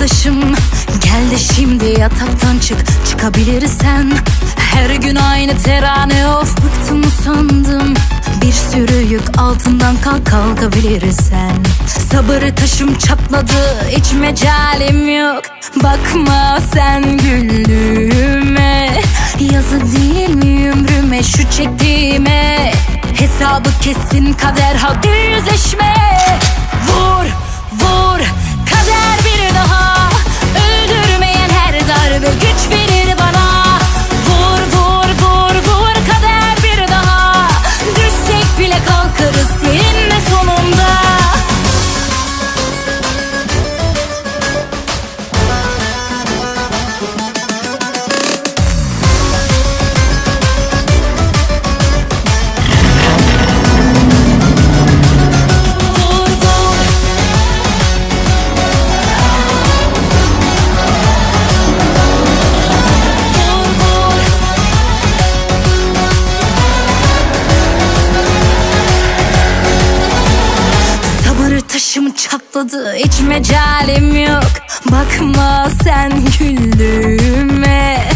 arkadaşım. Gel de şimdi yataktan çık çıkabilirsen. Her gün aynı terane of bıktım sandım Bir sürü yük altından kalk kalkabilirsen. Sabır taşım çatladı hiç mecalim yok. Bakma sen güldüğüme. Yazı değil mi ömrüme şu çektiğime? Hesabı kesin kader hadi yüzleşme. Vur vur Sabır taşım çatladı hiç mecalim yok. Bakma sen güldüğüme.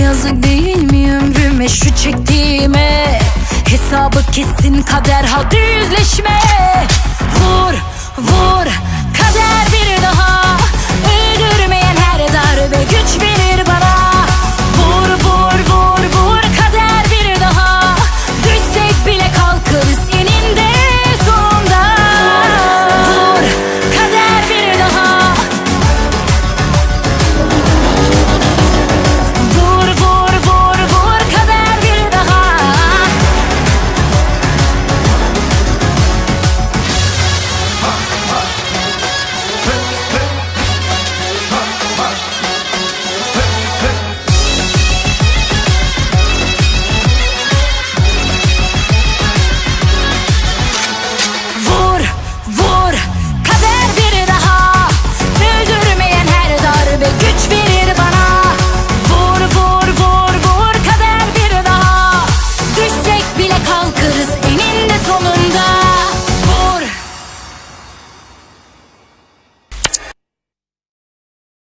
Yazık değil mi ömrüme şu çektiğime? Hesabı kesin kader hadi yüzleşme. Vur vur